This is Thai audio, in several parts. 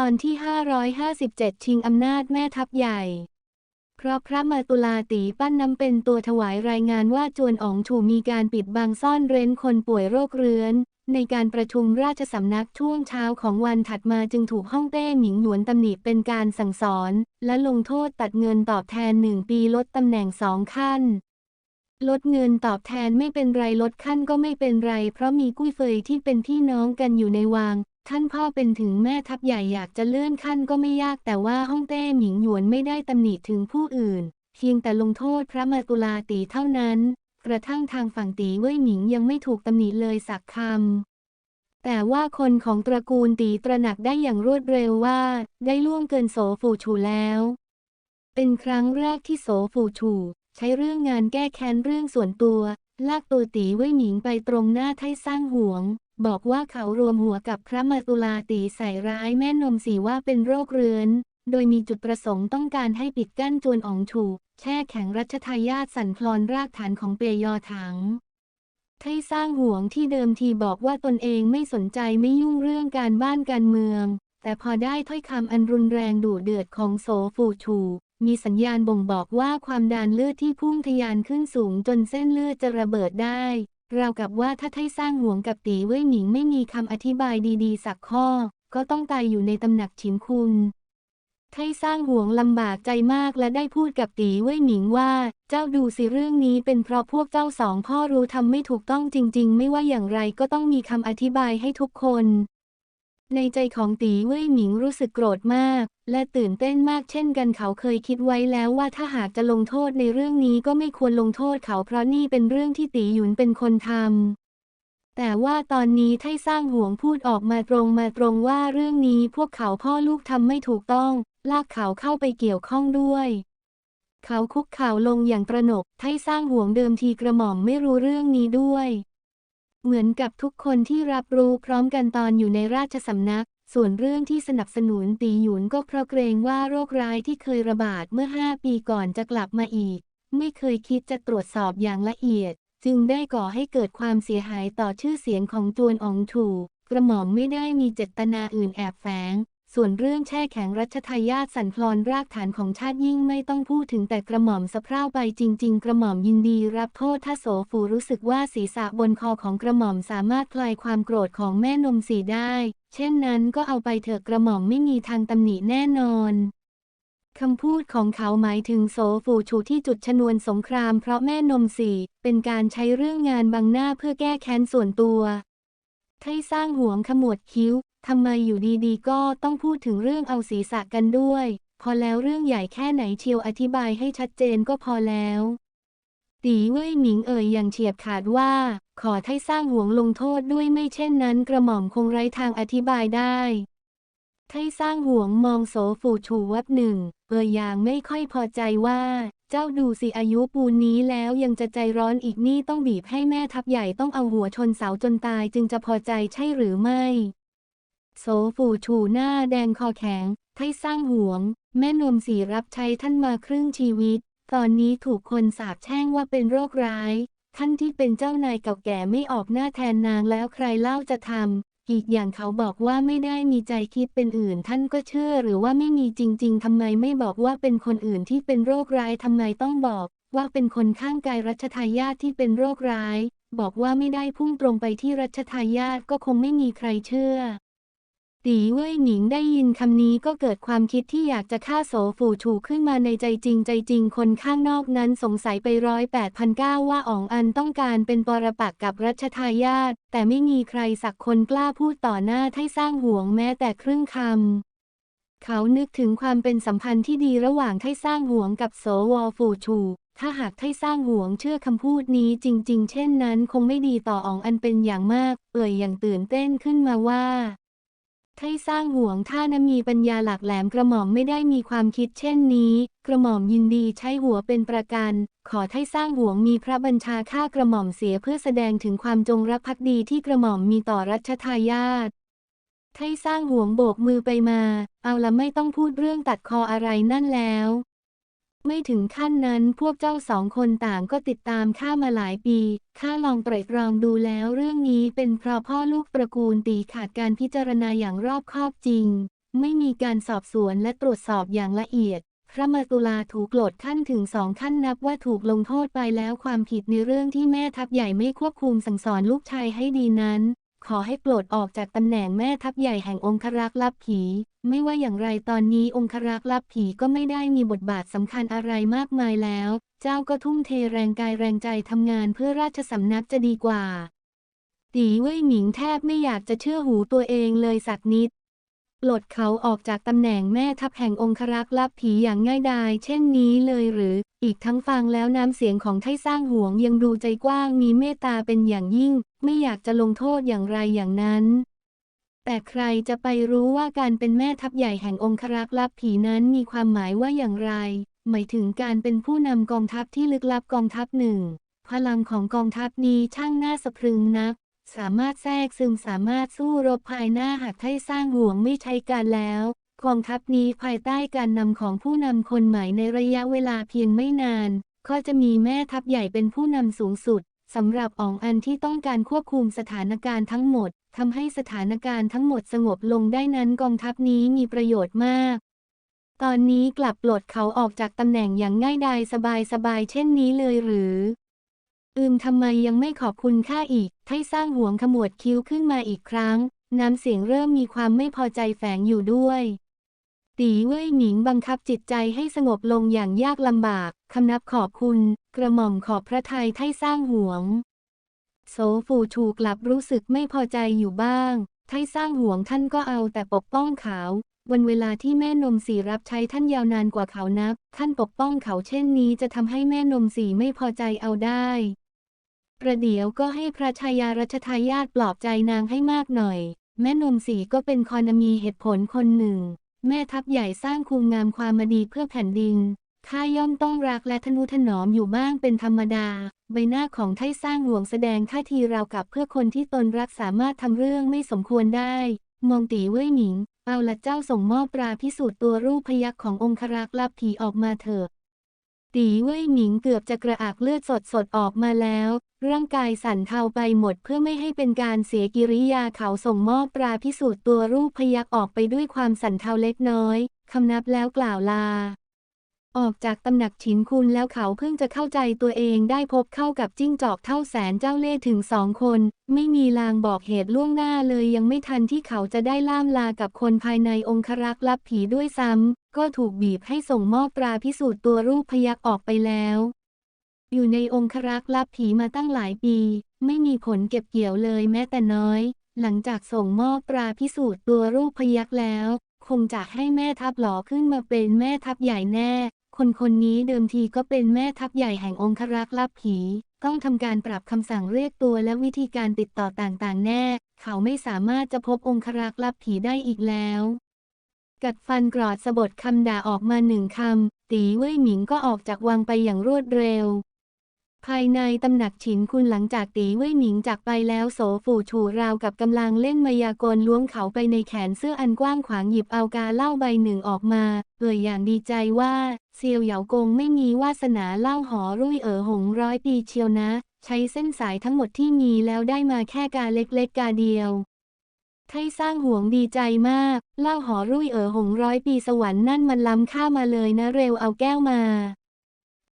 ตอนที่ 557 ชิงอำนาจแม่ทัพใหญ่ เพราะพระมาตุลาตีปั้นน้ำเป็นตัวถวายรายงานว่าจวนอ๋องฉูมีการปิดบังซ่อนเร้นคนป่วยโรคเรื้อน ในการประชุมราชสำนักช่วงเช้าของวันถัดมาจึงถูกฮ่องเต้หมิงหยวนตำหนิเป็นการสั่งสอน และลงโทษตัดเงินตอบแทนหนึ่งปีลดตำแหน่งสองขั้นลดเงินตอบแทนไม่เป็นไรลดขั้นก็ไม่เป็นไร เพราะมีกุ้ยเฟยที่เป็นพี่น้องกันอยู่ในวัง ท่านพ่อเป็นถึงแม่ทัพใหญ่อยากจะเลื่อนขั้นก็ไม่ยากแต่ว่าฮ่องเต้หมิงหยวนไม่ได้ตำหนิถึงผู้อื่น เพียงแต่ลงโทษพระมาตุลาตีเท่านั้น กระทั่งทางฝั่งตีเว่ยหมิงยังไม่ถูกตำหนิเลยสักคำ แต่ว่าคนของตระกูลตีตระหนักได้อย่างรวดเร็วว่า ได้ล่วงเกินโสฟูชูแล้ว เป็นครั้งแรกที่โสฟูชูใช้เรื่องงานแก้แค้นเรื่องส่วนตัว ลากตัวตีเว่ยหมิงไปตรงหน้าไทสร้างหวง บอกว่าเขารวมหัวกับพระมาตุลาตีใส่ร้ายแม่นมสีว่าเป็นโรคเรื้อนโดยมีจุดประสงค์ต้องการให้ปิดกั้นจวนอองถูแช่แข็งรัชทายาทสันคลอนรากฐานของเปยยอถังไทสร้างห่วงที่เดิมทีบอกว่าตนเองไม่สนใจไม่ยุ่งเรื่องการบ้านการเมือง แต่พอได้ถ้อยคำอันรุนแรงดุเดือดของโสฟูชู มีสัญญาณบ่งบอกว่าความดานเลือดที่พุ่งทะยานขึ้นสูงจนเส้นเลือดจะระเบิดได้ ราวกับว่าถ้าไทสร้างห่วงกับตีเว่ยหมิงไม่มีคำอธิบายดีๆ สักข้อ ก็ต้องตายอยู่ในตำหนักฉินคุนไทสร้างห่วงลำบากใจมากและได้พูดกับตีเว่ยหมิงว่า เจ้าดูสิเรื่องนี้เป็นเพราะพวกเจ้าสองพ่อรู้ทำไม่ถูกต้องจริง ๆ ไม่ว่าอย่างไรก็ต้องมีคำอธิบายให้ทุกคน ในใจของตีเว่ยหมิงรู้สึกโกรธมาก และตื่นเต้นมากเช่นกันเขาเคยคิดไว้แล้วว่าถ้าหากจะลงโทษในเรื่องนี้ก็ไม่ควรลงโทษเขาเพราะนี่เป็นเรื่องที่ตีหยุนเป็นคนทำ แต่ว่าตอนนี้ไท่สร้างห่วงพูดออกมาตรงมาตรงว่าเรื่องนี้พวกเขาพ่อลูกทำไม่ถูกต้อง ลากเขาเข้าไปเกี่ยวข้องด้วยเขาคุกเข่าลงอย่างตระหนก ไท่สร้างห่วงเดิมทีกระหม่อมไม่รู้เรื่องนี้ด้วย เหมือนกับทุกคนที่รับรู้พร้อมกันตอนอยู่ในราชสำนัก ส่วนเรื่องที่สนับสนุนตีหยุนก็เพราะเกรงว่าโรคร้ายที่เคยระบาดเมื่อห้าปีก่อนจะกลับมาอีก ไม่เคยคิดจะตรวจสอบอย่างละเอียด จึงได้ก่อให้เกิดความเสียหายต่อชื่อเสียงของจวนอองถูกระหม่อมไม่ได้มีเจตนาอื่นแอบแฝง ส่วนเรื่องแช่แข็งรัชทายาทสันคลอนรากฐานของชาติยิ่งไม่ต้องพูดถึงแต่กระหม่อมสะพร่าวไปจริง ๆ กระหม่อมยินดีรับโทษถ้าโสฟูรู้สึกว่าศีรษะบนคอของกระหม่อมสามารถคลายความโกรธของแม่นมสีได้ เช่นนั้นก็เอาไปเถอะกระหม่อมไม่มีทางตำหนิแน่นอนคำพูดของเขาหมายถึงโสฟูชูที่จุดชนวนสงครามเพราะแม่นมสีเป็นการใช้เรื่องงานบังหน้าเพื่อแก้แค้นส่วนตัวไทสร้างห่วงขมวดคิ้ว ทำไมอยู่ดีๆ ก็ต้องพูดถึงเรื่องเอาศีรษะกันด้วย พอแล้วเรื่องใหญ่แค่ไหนเชียวอธิบายให้ชัดเจนก็พอแล้ว ตีเว่ยหมิงเอ่ยอย่างเฉียบขาดว่า ขอไทสร้างห่วงลงโทษด้วยไม่เช่นนั้นกระหม่อมคงไร้ทางอธิบายได้ไทสร้างห่วงมองโสฟูชูวับหนึ่งเอ่ยอย่างไม่ค่อยพอใจว่า เจ้าดูสิอายุปูนนี้แล้วยังจะใจร้อนอีกนี่ต้องบีบให้แม่ทัพใหญ่ต้องเอาหัวชนเสาจนตายจึงจะพอใจใช่หรือไม่ โสฟูชูหน้าแดงคอแข็ง ไทสร้างห่วง แม่นมสีรับใช้ท่านมาครึ่งชีวิต ตอนนี้ถูกคนสาปแช่งว่าเป็นโรคร้าย ท่านที่เป็นเจ้านายเก่าแก่ไม่ออกหน้าแทนนางแล้วใครเล่าจะทำ อีกอย่างเขาบอกว่าไม่ได้มีใจคิดเป็นอื่น ท่านก็เชื่อหรือว่าไม่มีจริง ๆทำไมไม่บอกว่าเป็นคนอื่นที่เป็นโรคร้ายทำไมต้องบอก ว่าเป็นคนข้างกายรัชทายาทที่เป็นโรคร้าย บอกว่าไม่ได้พุ่งตรงไปที่รัชทายาทก็คงไม่มีใครเชื่อ ตีเว่ยหมิงได้ยินคำนี้ก็เกิดความคิดที่อยากจะฆ่าโสฝูชูกขึ้นมาในใจจริงใจจริงคนข้างนอกนั้นสงสัยไปร้อยแปดพันเก้าว่าอ๋องอันต้องการเป็นปรปักษ์กับรัชทายาทแต่ไม่มีใครสักคนกล้าพูดต่อหน้าให้สร้างห่วงแม้แต่ครึ่งคำเขานึกถึงความเป็นสัมพันธ์ที่ดีระหว่างไทสร้างห่วงกับโสวอฟูชู ถ้าหากไทสร้างห่วงเชื่อคำพูดนี้จริง ๆ เช่นนั้น คงไม่ดีต่ออองอันเป็นอย่างมาก เอ่ยอย่างตื่นเต้นขึ้นมาว่า ไทสร้างห่วงถ้านมีปัญญาหลักแหลมกระหม่อมไม่ได้มีความคิดเช่นนี้ กระหม่อมยินดีใช้หัวเป็นประกัน ขอไทสร้างห่วงมีพระบัญชาฆ่ากระหม่อมเสียเพื่อแสดงถึงความจงรักภักดีที่กระหม่อมมีต่อรัชทายาทไทสร้างห่วงโบกมือไปมา เอาละไม่ต้องพูดเรื่องตัดคออะไรนั่นแล้ว ไม่ถึงขั้นนั้นพวกเจ้าสองคนต่างก็ติดตามข้ามาหลายปีข้าลองไตร่ตรองดูแล้วเรื่องนี้เป็นเพราะพ่อลูกตระกูลตีขาดการพิจารณาอย่างรอบคอบจริง ไม่มีการสอบสวนและตรวจสอบอย่างละเอียด พระมาตุลาถูกโกรธขั้นถึงสองขั้นนับว่าถูกลงโทษไปแล้วความผิดในเรื่องที่แม่ทัพใหญ่ไม่ควบคุมสั่งสอนลูกชายให้ดีนั้น ขอให้ปลดออกจากตำแหน่งแม่ทัพใหญ่แห่งองครักษ์ลับผี ไม่ว่าอย่างไรตอนนี้องครักษ์ลับผีก็ไม่ได้มีบทบาทสำคัญอะไรมากมายแล้ว เจ้าก็ทุ่มเทแรงกายแรงใจทำงานเพื่อราชสำนักจะดีกว่า ตีเว่ยหมิงแทบไม่อยากจะเชื่อหูตัวเองเลยสักนิดปลดเขาออกจากตำแหน่งแม่ทัพแห่งองครักษ์ลับผีอย่างง่ายดายเช่นนี้เลยหรือ อีกทั้งฟังแล้วน้ำเสียงของไทสร้างห่วงยังดูใจกว้างมีเมตตาเป็นอย่างยิ่ง ไม่อยากจะลงโทษอย่างไรอย่างนั้น แต่ใครจะไปรู้ว่าการเป็นแม่ทัพใหญ่แห่งองครักษ์ลับผีนั้นมีความหมายว่าอย่างไร หมายถึงการเป็นผู้นำกองทัพที่ลึกลับกองทัพหนึ่ง พลังของกองทัพนี้ช่างน่าสะพรึงนัก สามารถแทรกซึมสามารถสู้รบภายหน้าหากไทสร้างห่วงไม่ใช้การแล้วกองทัพนี้ภายใต้การนำของผู้นำคนใหม่ในระยะเวลาเพียงไม่นาน ก็จะมีแม่ทัพใหญ่เป็นผู้นำสูงสุด สำหรับอองอันที่ต้องการควบคุมสถานการณ์ทั้งหมดทำให้สถานการณ์ทั้งหมดสงบลงได้นั้นกองทัพนี้มีประโยชน์มาก ตอนนี้กลับปลดเขาออกจากตำแหน่งอย่างง่ายดายสบายๆเช่นนี้เลยหรือ อืมทำไมยังไม่ขอบคุณข้าอีกไทสร้างห่วงขมวดคิ้วขึ้นมาอีกครั้ง น้ำเสียงเริ่มมีความไม่พอใจแฝงอยู่ด้วยตีเว่ยหมิงบังคับจิตใจให้สงบลงอย่างยากลำบาก คำนับขอบคุณ กระหม่อมขอบพระทัยไทสร้างห่วง โสฟูชูกลับรู้สึกไม่พอใจอยู่บ้าง ไทสร้างห่วงท่านก็เอาแต่ปกป้องเขา วันเวลาที่แม่นมสีรับใช้ท่านยาวนานกว่าเขานับท่านปกป้องเขาเช่นนี้จะทำให้แม่นมสีไม่พอใจเอาได้ ประเดี๋ยวก็ให้พระชายารัชทายาทปลอบใจนางให้มากหน่อย แม่นมสีก็เป็นคอนมีเหตุผลคนหนึ่ง แม่ทัพใหญ่สร้างคุณงามความมาดีเพื่อแผ่นดิน ข้าย่อมต้องรักและทนุถนอมอยู่บ้างเป็นธรรมดา ใบหน้าของไทสร้างหลวงแสดงท่าทีราวกับเพื่อคนที่ตนรักสามารถทำเรื่องไม่สมควรได้ มองตีเว่ยหมิง เอาละเจ้าส่งมอบตราพิสูจน์ตัวรูปพยักขององครักษ์ลับผีออกมาเถอะตีเว่ยหมิงเกือบจะกระอักเลือดสดสดๆออกมาแล้ว ร่างกายสั่นเทาไปหมดเพื่อไม่ให้เป็นการเสียกิริยาเขาส่งมอบตราพิสูจน์ตัวรูปพยักออกไปด้วยความสั่นเทาเล็กน้อย คำนับแล้วกล่าวลา ออกจากตำหนักฉินคุณแล้วเขาเพิ่งจะเข้าใจตัวเองได้พบเข้ากับจิ้งจอกเท่าแสนเจ้าเล่ห์ถึงสองคน ไม่มีลางบอกเหตุล่วงหน้าเลยยังไม่ทันที่เขาจะได้ล่ามลากับคนภายในองครักษ์ลับผีด้วยซ้ำก็ถูกบีบให้ส่งมอบตราพิสูจน์ตัวรูปพยักออกไปแล้ว อยู่ในองครักษ์ลับผีมาตั้งหลายปี ไม่มีผลเก็บเกี่ยวเลยแม้แต่น้อย หลังจากส่งมอบตราพิสูจน์ตัวรูปพยักแล้วคงจะให้แม่ทัพหล่อขึ้นมาเป็นแม่ทัพใหญ่แน่ คนคนนี้เดิมทีก็เป็นแม่ทัพใหญ่แห่งองครักษ์ลับผี ต้องทำการปรับคำสั่งเรียกตัวและวิธีการติดต่อต่างๆ แน่ เขาไม่สามารถจะพบองครักษ์ลับผีได้อีกแล้ว กัดฟันกรอดสะบดคำด่าออกมาหนึ่งคำ ตีเว่ยหมิงก็ออกจากวังไปอย่างรวดเร็วภายในตำหนักฉินคุณหลังจากตีเว่ยหมิงจากไปแล้วโสฝูชูราวกับกำลังเล่นมายากลล้วงเขาไปในแขนเสื้ออันกว้างขวางหยิบเอากาเหล้าใบหนึ่งออกมาเอ่ยอย่างดีใจว่า เซียวเหยากงไม่มีวาสนาเล้าหอรุ่ยเอ๋อหงร้อยปีเชียวนะ ใช้เส้นสายทั้งหมดที่มีแล้วได้มาแค่กาเล็กๆกาเดียวไทสร้างห่วงดีใจมาก เล่าหอรุ่ยเอ๋อหงร้อยปีสวรรค์นั่นมันล้ำค่ามาเลยนะเร็วเอาแก้วมา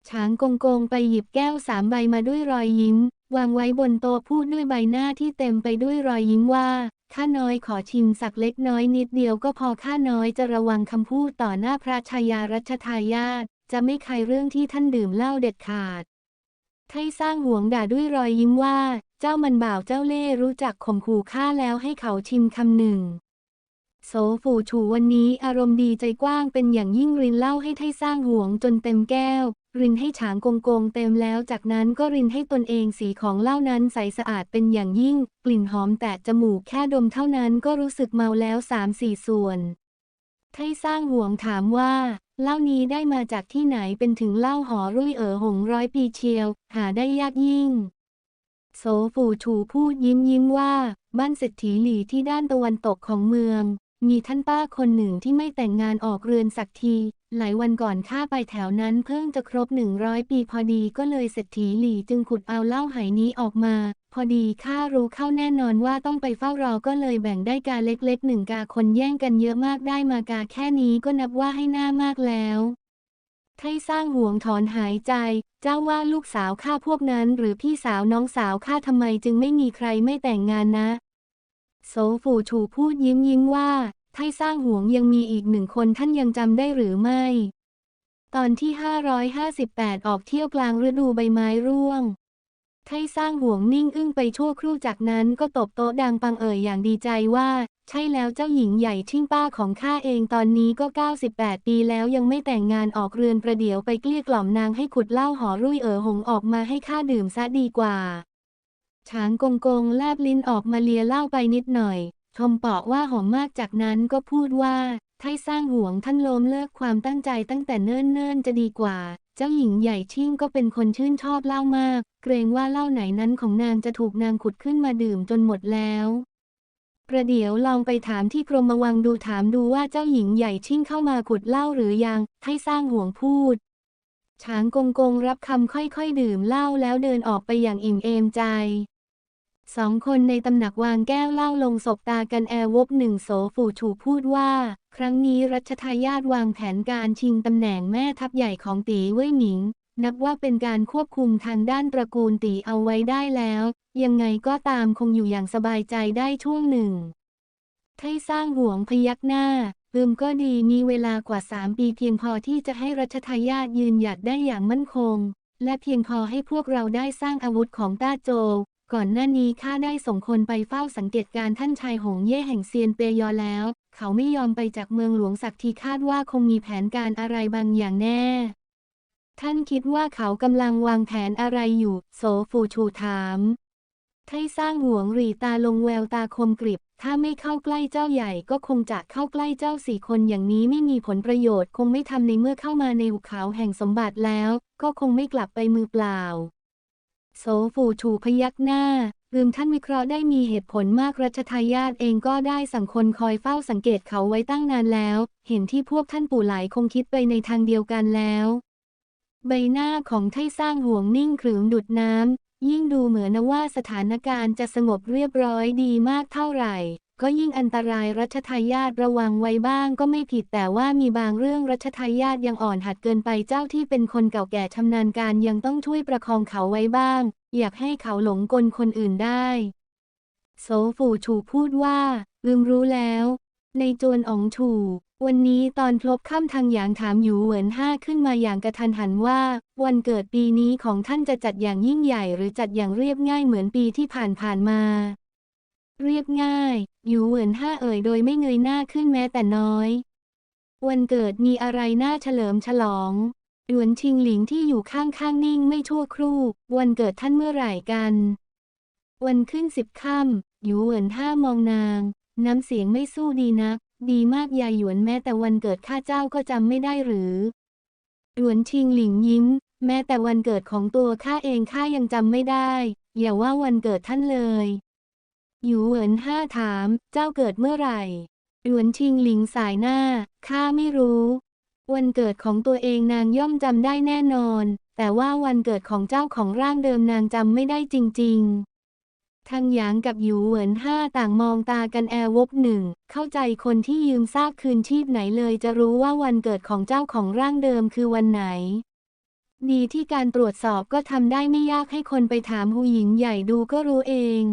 ช้างกงกงไปหยิบแก้วสามใบมาด้วยรอยยิ้ม วางไว้บนโต๊ะพูดด้วยใบหน้าที่เต็มไปด้วยรอยยิ้มว่า ข้าน้อยขอชิมสักเล็กน้อยนิดเดียวก็พอข้าน้อยจะระวังคำพูดต่อหน้าพระชายารัชทายาทจะไม่ใครเรื่องที่ท่านดื่มเหล้าเด็ดขาดไทสร้างห่วงด่าด้วยรอยยิ้มว่า เจ้ามันบ่าวเจ้าเล่รู้จักข่มขู่ข้าแล้วให้เขาชิมคำหนึ่ง โสฝูชูวันนี้อารมณ์ดีใจกว้างเป็นอย่างยิ่งรินเหล้าให้ไทสร้างห่วงจนเต็มแก้ว รินให้ฉางกงกงเต็มแล้วจากนั้นก็รินให้ตนเองสีของเหล้านั้นใสสะอาดเป็นอย่างยิ่ง กลิ่นหอมแตะจมูกแค่ดมเท่านั้นก็รู้สึกเมาแล้วสามสี่ส่วนไทสร้างห่วงถามว่าเหล้านี้ได้มาจากที่ไหนเป็นถึงเหล้าหอรุ่ยเอ๋อหงร้อยปีเชียว หาได้ยากยิ่ง โสฝูชูพูดยิ้มยิ้มว่าบ้านเศรษฐีหลี่ที่ด้านตะวันตกของเมือง มีท่านป้าคนหนึ่งที่ไม่แต่งงานออกเรือนสักที หลายวันก่อนข้าไปแถวนั้นเพิ่งจะครบหนึ่งร้อยปีพอดีก็เลยเศรษฐีหลี่จึงขุดเอาเหล้าไหนี้ออกมา พอดีข้ารู้เข้าแน่นอนว่าต้องไปเฝ้ารอก็เลยแบ่งได้กาเล็กๆหนึ่งกาคนแย่งกันเยอะมากได้มากาแค่นี้ก็นับว่าให้หน้ามากแล้วไทสร้างห่วงถอนหายใจ เจ้าว่าลูกสาวข้าพวกนั้น หรือพี่สาวน้องสาวข้าทำไมจึงไม่มีใครไม่แต่งงานนะ โสฝูชูพูดยิ้มยิ้มว่า ไทสร้างห่วงยังมีอีกหนึ่งคนท่านยังจำได้หรือไม่ ตอนที่ 558 ออกเที่ยวกลางฤดูใบไม้ร่วง ไทสร้างห่วงนิ่งอึ้งไปชั่วครู่จากนั้นก็ตบโต๊ะดังปังเอ่ยอย่างดีใจว่า ใช่แล้วเจ้าหญิงใหญ่ชิ่งป้าของข้าเองตอนนี้ก็ 98 ปีแล้วยังไม่แต่งงานออกเรือนประเดี๋ยวไปเกลี้ยกล่อมนางให้ขุดเหล้าหอรุ่ยเอ๋อหงออกมาให้ข้าดื่มซะดีกว่าช้างกงกงแลบลิ้นออกมาเลียเหล้าไปนิดหน่อย ชมปาะว่าหอมมากจากนั้นก็พูดว่าไทสร้างห่วงท่านโลมเลิกความตั้งใจตั้งแต่เนิ่นๆจะดีกว่า เจ้าหญิงใหญ่ชิ่งก็เป็นคนชื่นชอบเหล้ามาก เกรงว่าเหล้าไหนนั้นของนางจะถูกนางขุดขึ้นมาดื่มจนหมดแล้วประเดี๋ยวลองไปถามที่กรมวังดูถามดูว่าเจ้าหญิงใหญ่ชิ่งเข้ามาขุดเหล้าหรือยังไทสร้างห่วงพูด ช้างกงกงรับคำค่อยๆดื่มเหล้าแล้วเดินออกไปอย่างอิ่มเอมใจ สองคนในตำหนักวางแก้วเล้าลงศบตากันแอร์วบหนึ่งโสฝูชูพูดว่า ครั้งนี้รัชทายาทวางแผนการชิงตำแหน่งแม่ทัพใหญ่ของตีเว่ยหมิง นับว่าเป็นการควบคุมทางด้านตระกูลตีเอาไว้ได้แล้ว ยังไงก็ตามคงอยู่อย่างสบายใจได้ช่วงหนึ่งไทสร้างห่วงพยักหน้าลืมก็ดีมีเวลากว่าสามปีเพียงพอที่จะให้รัชทายาทยืนหยัดได้อย่างมั่นคง และเพียงพอให้พวกเราได้สร้างอาวุธของต้าโจ ก่อนหน้านี้ข้าได้ส่งคนไปเฝ้าสังเกตการท่านชายหงเย่แห่งเซียนเปยอแล้ว เขาไม่ยอมไปจากเมืองหลวงสักทีคาดว่าคงมีแผนการอะไรบางอย่างแน่ ท่านคิดว่าเขากำลังวางแผนอะไรอยู่ โสฟูชูถามไทสร้างหวงหรีตาลงแววตาคมกริบ ถ้าไม่เข้าใกล้เจ้าใหญ่ก็คงจะเข้าใกล้เจ้าสี่คนอย่างนี้ไม่มีผลประโยชน์ คงไม่ทำในเมื่อเข้ามาในหุบเขาแห่งสมบัติแล้ว ก็คงไม่กลับไปมือเปล่า โสฟูชูพยักหน้าลืมท่านวิเคราะห์ได้มีเหตุผลมากรัชทายาทเองก็ได้สั่งคนคอยเฝ้าสังเกตเขาไว้ตั้งนานแล้ว เห็นที่พวกท่านปู่หลายคงคิดไปในทางเดียวกันแล้ว ใบหน้าของไทสร้างห่วงนิ่งขรึมดุดน้ำยิ่งดูเหมือนว่าสถานการณ์จะสงบเรียบร้อยดีมากเท่าไหร่ ก็ยิ่งอันตรายรัชทายาทระวังไว้บ้างก็ไม่ผิดแต่ว่ามีบางเรื่องรัชทายาทยังอ่อนหัดเกินไปเจ้าที่เป็นคนเก่าแก่ชำนาญการยังต้องช่วยประคองเขาไว้บ้าง อยากให้เขาหลงกลคนอื่นได้โสฝูชูพูดว่า ลืมรู้แล้ว ในจวนอ๋องชู วันนี้ตอนพลบค่ำทางหยางถามหยูเหวินห้าขึ้นมาอย่างกระทันหันว่า วันเกิดปีนี้ของท่านจะจัดอย่างยิ่งใหญ่หรือจัดอย่างเรียบง่ายเหมือนปีที่ผ่านๆมา เรียบง่ายหยูเหวินห้าเอ่ยโดยไม่เงยหน้าขึ้นแม้แต่น้อย วันเกิดมีอะไรน่าเฉลิมฉลองหยวนชิงหลิงที่อยู่ข้างๆนิ่งไม่ชั่วครู่ วันเกิดท่านเมื่อไหร่กัน วันขึ้นสิบค่ำหยูเหวินห้ามองนาง น้ำเสียงไม่สู้ดีนัก ดีมากยายหยวนแม้แต่วันเกิดข้าเจ้าก็จำไม่ได้หรือหยวนชิงหลิงยิ้ม แม้แต่วันเกิดของตัวข้าเองข้ายังจำไม่ได้ อย่าว่าวันเกิดท่านเลย หยูเหวินห้าถาม เจ้าเกิดเมื่อไหร่หยวนชิงหลิงสายหน้า ข้าไม่รู้ วันเกิดของตัวเองนางย่อมจำได้แน่นอน แต่ว่าวันเกิดของเจ้าของร่างเดิมนางจำไม่ได้จริง ๆ ทางหยางกับหยูเหวินห้าต่างมองตากันแอร์วบหนึ่ง เข้าใจคนที่ยืมซากคืนชีพไหนเลยจะรู้ว่าวันเกิดของเจ้าของร่างเดิมคือวันไหนดีที่การตรวจสอบก็ทำได้ไม่ยากให้คนไปถามหูหญิงใหญ่ดูก็รู้เอง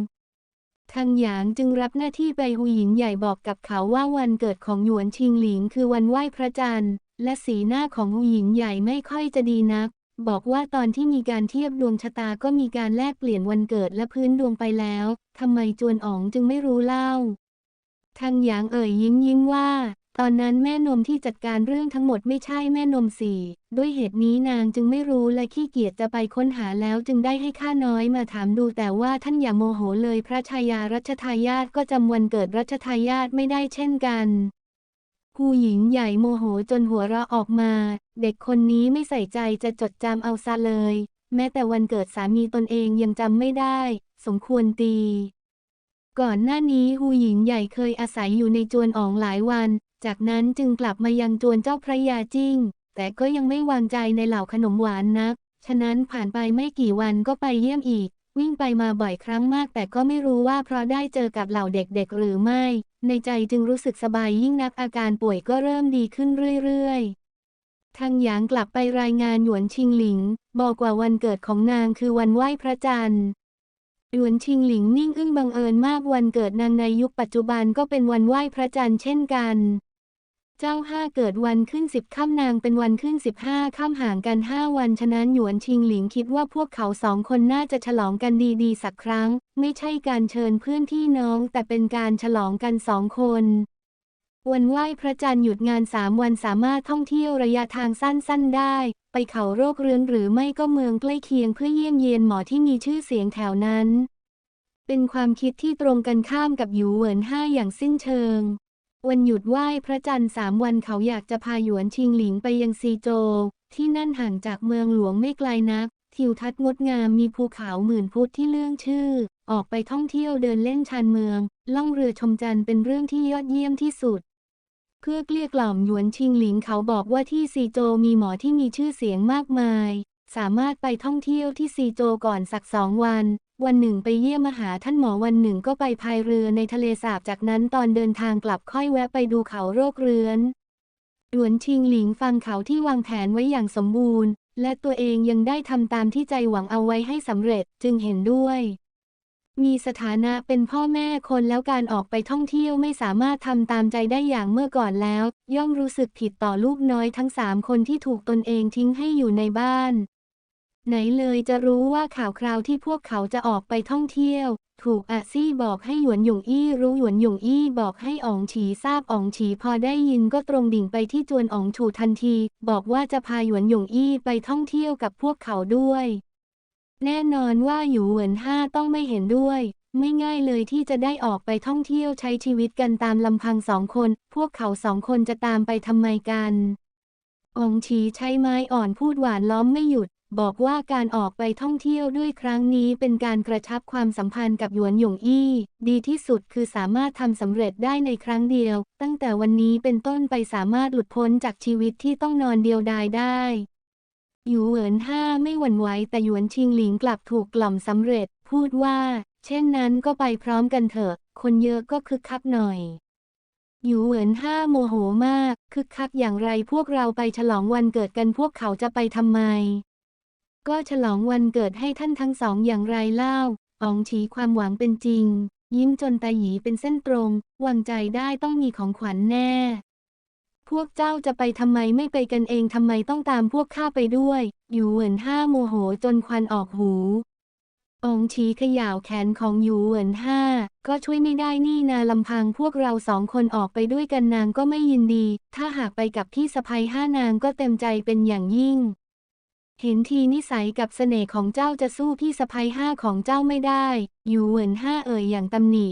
ทางหยางจึงรับหน้าที่ไปหูหญิงใหญ่บอกกับเขาว่าวันเกิดของหยวนชิงหลิงคือวันไหว้พระจันทร์ และสีหน้าของหูหญิงใหญ่ไม่ค่อยจะดีนัก บอกว่าตอนที่มีการเทียบดวงชะตาก็มีการแลกเปลี่ยนวันเกิดและพื้นดวงไปแล้วทำไมจวนอ๋องจึงไม่รู้เล่าทางหยางเอ่ยยิ้มยิ้มว่า ตอนนั้นแม่นมที่จัดการเรื่องทั้งหมดไม่ใช่แม่นมสี่ด้วยเหตุนี้นางจึงไม่รู้และขี้เกียจจะไปค้นหาแล้วจึงได้ให้ข้าน้อยมาถามดูแต่ว่าท่านอย่าโมโหเลยพระชายารัชทายาทก็จำวันเกิดรัชทายาทไม่ได้เช่นกันผู้หญิงใหญ่โมโหจนหัวเราะออกมา เด็กคนนี้ไม่ใส่ใจจะจดจำเอาซะเลย แม้แต่วันเกิดสามีตนเองยังจำไม่ได้ สมควรตีก่อนหน้านี้ฮูหญิงใหญ่เคยอาศัยอยู่ในจวนอ๋องหลายวัน จากนั้นจึงกลับมายังจวนเจ้าพระยาจิ้ง แต่ก็ยังไม่วางใจในเหล่าขนมหวานนัก ฉะนั้นผ่านไปไม่กี่วันก็ไปเยี่ยมอีก วิ่งไปมาบ่อยครั้งมาก แต่ก็ไม่รู้ว่าเพราะได้เจอกับเหล่าเด็กๆหรือไม่ ในใจจึงรู้สึกสบายยิ่งนักอาการป่วยก็เริ่มดีขึ้นเรื่อยๆ ทางหยางกลับไปรายงานหยวนชิงหลิง บอกว่าวันเกิดของนางคือวันไหว้พระจันทร์หยวนชิงหลิงนิ่งอึ้งบังเอิญมากวันเกิดนางในยุคปัจจุบันก็เป็นวันไหว้พระจันทร์เช่นกัน เจ้าห้าเกิดวันขึ้นสิบค่ำนางเป็นวันขึ้นสิบห้าค่ำห่างกันห้าวันฉะนั้นหยวนชิงหลิงคิดว่าพวกเขาสองคนน่าจะฉลองกันดีๆ สักครั้ง ไม่ใช่การเชิญเพื่อนพี่น้อง แต่เป็นการฉลองกันสองคนวันไหว้พระจันทร์หยุดงานสามวันสามารถท่องเที่ยวระยะทางสั้นๆได้ ไปเขาโรคเรื้อนหรือไม่ก็เมืองใกล้เคียงเพื่อเยี่ยมเยียนหมอที่มีชื่อเสียงแถวนั้น เป็นความคิดที่ตรงกันข้ามกับหยูเหวินห้าอย่างสิ้นเชิง วันหยุดไหว้พระจันทร์สามวันเขาอยากจะพาหยวนชิงหลิงไปยังซีโจวที่นั่นห่างจากเมืองหลวงไม่ไกลนัก ทิวทัศน์งดงามมีภูเขาหมื่นพุทธที่เลื่องชื่อ ออกไปท่องเที่ยวเดินเล่นชานเมือง ล่องเรือชมจันทร์เป็นเรื่องที่ยอดเยี่ยมที่สุด เพื่อเกลี้ยกล่อมหยวนชิงหลิงเขาบอกว่าที่ซีโจวมีหมอที่มีชื่อเสียงมากมาย สามารถไปท่องเที่ยวที่ซีโจวก่อนสักสองวัน วันหนึ่งไปเยี่ยมมหาท่านหมอวันหนึ่งก็ไปพายเรือในทะเลสาบจากนั้นตอนเดินทางกลับค่อยแวะไปดูเขาโรคเรื้อนหวนชิงหลิงฟังเขาที่วางแผนไว้อย่างสมบูรณ์ และตัวเองยังได้ทำตามที่ใจหวังเอาไว้ให้สำเร็จจึงเห็นด้วย มีสถานะเป็นพ่อแม่คนแล้วการออกไปท่องเที่ยวไม่สามารถทำตามใจได้อย่างเมื่อก่อนแล้ว ย่อมรู้สึกผิดต่อลูกน้อยทั้งสามคนที่ถูกตนเองทิ้งให้อยู่ในบ้าน ไหนเลยจะรู้ว่าข่าวคราวที่พวกเขาจะออกไปท่องเที่ยว ถูกอาซี่บอกให้หยวนหยงอี้รู้หยวนหยงอี้บอกให้อ๋องฉีทราบอ๋องฉีพอได้ยินก็ตรงดิ่งไปที่จวนอ๋องฉูทันที บอกว่าจะพาหยวนหยงอี้ไปท่องเที่ยวกับพวกเขาด้วย แน่นอนว่าหยูเหวินห้าต้องไม่เห็นด้วย ไม่ง่ายเลยที่จะได้ออกไปท่องเที่ยวใช้ชีวิตกันตามลำพังสองคน พวกเขาสองคนจะตามไปทำไมกันอองฉีใช้ไม้อ่อนพูดหวานล้อมไม่หยุด บอกว่าการออกไปท่องเที่ยวด้วยครั้งนี้เป็นการกระชับความสัมพันธ์กับหยวนหยงอี้ ดีที่สุดคือสามารถทำสำเร็จได้ในครั้งเดียว ตั้งแต่วันนี้เป็นต้นไปสามารถหลุดพ้นจากชีวิตที่ต้องนอนเดียวดายได้หยูเหวินห้าไม่หวั่นไหวแต่หยวนชิงหลิงกลับถูกกล่อมสำเร็จ พูดว่า เช่นนั้นก็ไปพร้อมกันเถอะ คนเยอะก็คึกคักหน่อยหยูเหวินห้าโมโหมาก คึกคักอย่างไรพวกเราไปฉลองวันเกิดกันพวกเขาจะไปทำไม ก็ฉลองวันเกิดให้ท่านทั้งสองอย่างไรเล่าอ๋องฉีความหวังเป็นจริง ยิ้มจนตาหยีเป็นเส้นตรง วางใจได้ต้องมีของขวัญแน่ พวกเจ้าจะไปทำไมไม่ไปกันเองทำไมต้องตามพวกข้าไปด้วยหยูเหวินห้าโมโหจนควันออกหูองชีขย่าวแขนของหยูเหวินห้าก็ช่วยไม่ได้นี่นาลำพังพวกเราสองคนออกไปด้วยกันนางก็ไม่ยินดี ถ้าหากไปกับพี่สะพ้ยห้านางก็เต็มใจเป็นอย่างยิ่ง เห็นทีนิสัยกับเสน่ห์ของเจ้าจะสู้พี่สะพ้ยห้าของเจ้าไม่ได้หยูเหวินห้าเอ่ยอย่างตำหนิ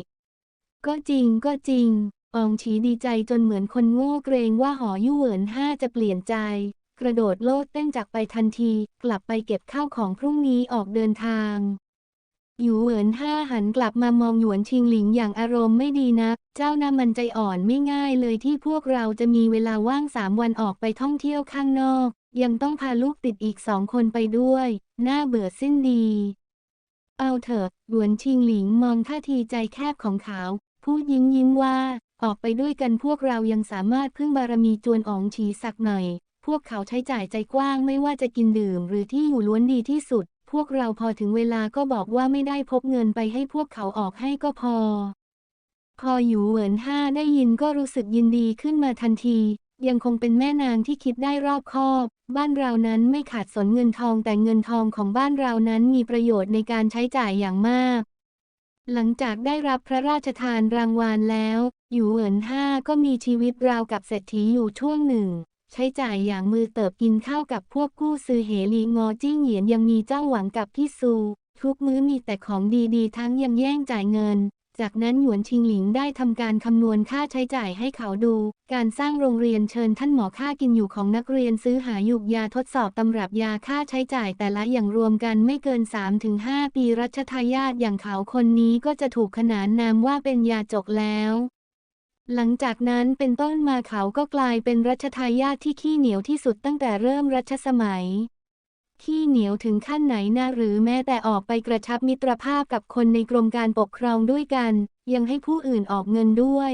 ก็จริงก็จริง อองฉีดีใจจนเหมือนคนโง่เกรงว่าหอยู่เหวินห้าจะเปลี่ยนใจ กระโดดโลดเต้นจากไปทันที กลับไปเก็บข้าวของพรุ่งนี้ออกเดินทางหยูเหวินห้าหันกลับมามองหยวนชิงหลิงอย่างอารมณ์ไม่ดีนัก เจ้าน่ามันใจอ่อนไม่ง่ายเลยที่พวกเราจะมีเวลาว่างสามวันออกไปท่องเที่ยวข้างนอก ยังต้องพาลูกติดอีกสองคนไปด้วย น่าเบื่อสิ้นดี เอาเถอะหวนชิงหลิงมองท่าทีใจแคบของเขา พูดยิ้มยิ้มว่า ออกไปด้วยกันพวกเรายังสามารถพึ่งบารมีจวนอ๋องฉีสักหน่อย พวกเขาใช้จ่ายใจกว้างไม่ว่าจะกินดื่มหรือที่อยู่ล้วนดีที่สุด พวกเราพอถึงเวลาก็บอกว่าไม่ได้พบเงินไปให้พวกเขาออกให้ก็พอ พออยู่เหวินห้าได้ยินก็รู้สึกยินดีขึ้นมาทันทียังคงเป็นแม่นางที่คิดได้รอบคอบ บ้านเรานั้นไม่ขาดสนเงินทองแต่เงินทองของบ้านเรานั้นมีประโยชน์ในการใช้จ่ายอย่างมาก หลังจากได้รับพระราชทานรางวัลแล้วอยู่เหวินห้าก็มีชีวิตราวกับเศรษฐีอยู่ช่วงหนึ่ง ใช้จ่ายอย่างมือเติบกินข้าวกับพวกกู้ซื้อเหลีงอจิ้งเหยียนยังมีเจ้าหวังกับพี่ซู ทุกมื้อมีแต่ของดีๆ ทั้งยังแย่งจ่ายเงิน จากนั้นหยวนชิงหลิงได้ทำการคำนวณค่าใช้จ่ายให้เขาดู การสร้างโรงเรียนเชิญท่านหมอค่ากินอยู่ของนักเรียนซื้อหาหยุกยาทดสอบตำรับยาค่าใช้จ่ายแต่ละอย่างรวมกันไม่เกิน 3-5 ปีรัชทายาทอย่างเขาคนนี้ก็จะถูกขนานนามว่าเป็นยาจกแล้วหลังจากนั้นเป็นต้นมาเขาก็กลายเป็นรัชทายาทที่ขี้เหนียวที่สุดตั้งแต่เริ่มรัชสมัย ขี้เหนียวถึงขั้นไหนนะหรือแม้แต่ออกไปกระชับมิตรภาพกับคนในกรมการปกครองด้วยกัน ยังให้ผู้อื่นออกเงินด้วย